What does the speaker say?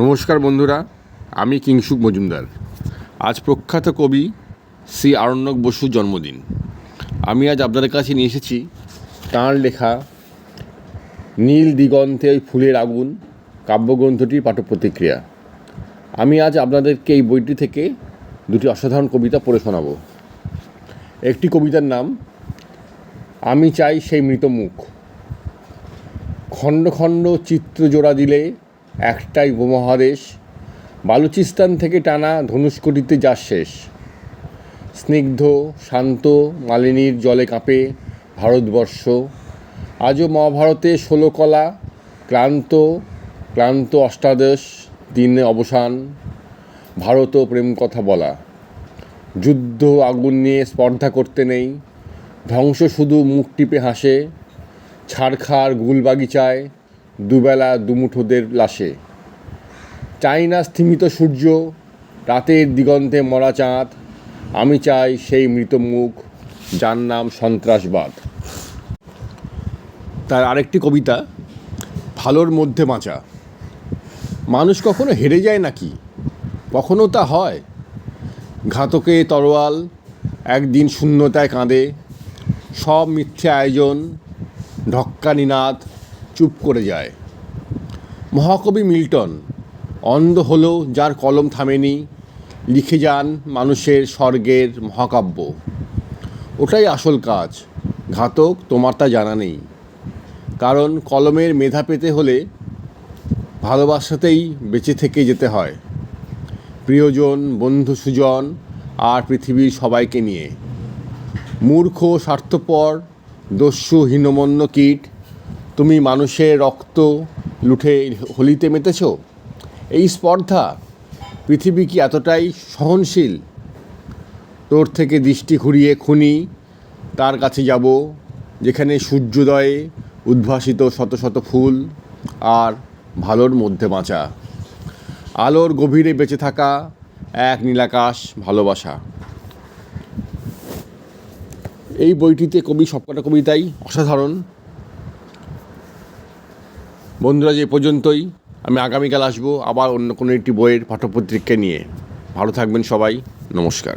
নমস্কার বন্ধুরা, আমি কিংসুক মজুমদার। আজ প্রখ্যাত কবি শ্রী আরণ্যক বসুর জন্মদিন। আমি আজ আপনাদের কাছে নিয়ে এসেছি তাঁর লেখা নীল দিগন্তে ফুলের আগুন, কাব্যগ্রন্থটির পাঠ প্রতিক্রিয়া আমি আজ আপনাদেরকে এই বইটি থেকে দুটি অসাধারণ কবিতা পড়ে শোনাব। একটি কবিতার নাম, আমি চাই সেই মৃত মুখ। খণ্ড খণ্ড চিত্র জোড়া দিলে একটাই উপমহাদেশ। বালুচিস্তান থেকে টানা ধনুষ্কটিতে যার শেষ। স্নিগ্ধ, শান্ত মালিনীর জলে কাঁপে ভারতবর্ষ। আজও মহাভারতে ষোলো কলা, ক্লান্ত ক্লান্ত অষ্টাদশ দিনে অবসান। ভারত ও প্রেম কথা বলা। যুদ্ধ আগুন নিয়ে স্পর্ধা করতে নেই। ধ্বংস শুধু মুখ টিপে হাসে। ছাড়খাড় গুলবাগিচায় দুবেলা দুমুঠোদের লাশে। চাই না স্থিমিত সূর্য, রাতের দিগন্তে মরা চাঁদ, আমি চাই সেই মৃত মুখ, যার নাম সন্ত্রাসবাদ। তার আরেকটি কবিতা, ভালোর মধ্যে বাঁচা মানুষ কখনো হেরে যায় নাকি? কখনো তা হয়? ঘাতকে তরোয়াল, একদিন শূন্যতায় কাঁদে। সব মিথ্যে আয়োজন, ঢক্কা নিনাদ চুপ করে যায়। মহাকবি মিল্টন, অন্ধ হলো যার কলম থামেনি, লিখে যান মানুষের স্বর্গের মহাকাব্য। ওটাই আসল কাজ। ঘাতক, তোমার তা জানা নেই। কারণ কলমের মেধা পেতে হলে ভালোবাসাতেই বেঁচে থেকে যেতে হয়। প্রিয়জন, বন্ধু, সুজন আর পৃথিবীর সবাইকে নিয়ে। মূর্খ, স্বার্থপর, দস্যু, হীনমন্য কীট তুমি মানুষের রক্ত লুঠে হোলিতে মেতেছ? এই স্পর্ধা পৃথিবী কি এতটাই সহনশীল? তোর থেকে দৃষ্টি ঘুরিয়ে খুনি তার কাছে যাব, যেখানে সূর্যোদয়ে উদ্ভাসিত শত শত ফুল আর ভালোর মধ্যে বাঁচা। আলোর গভীরে বেঁচে থাকা এক নীলাকাশ ভালোবাসা। এই বইটিতে কবি সবকটা কবিতাই অসাধারণ। বন্ধুরা, যে পর্যন্তই। আমি আগামীকাল আসব আবার অন্য কোনো একটি বইয়ের পাঠ্যপত্রিকা নিয়ে। ভালো থাকবেন সবাই। নমস্কার।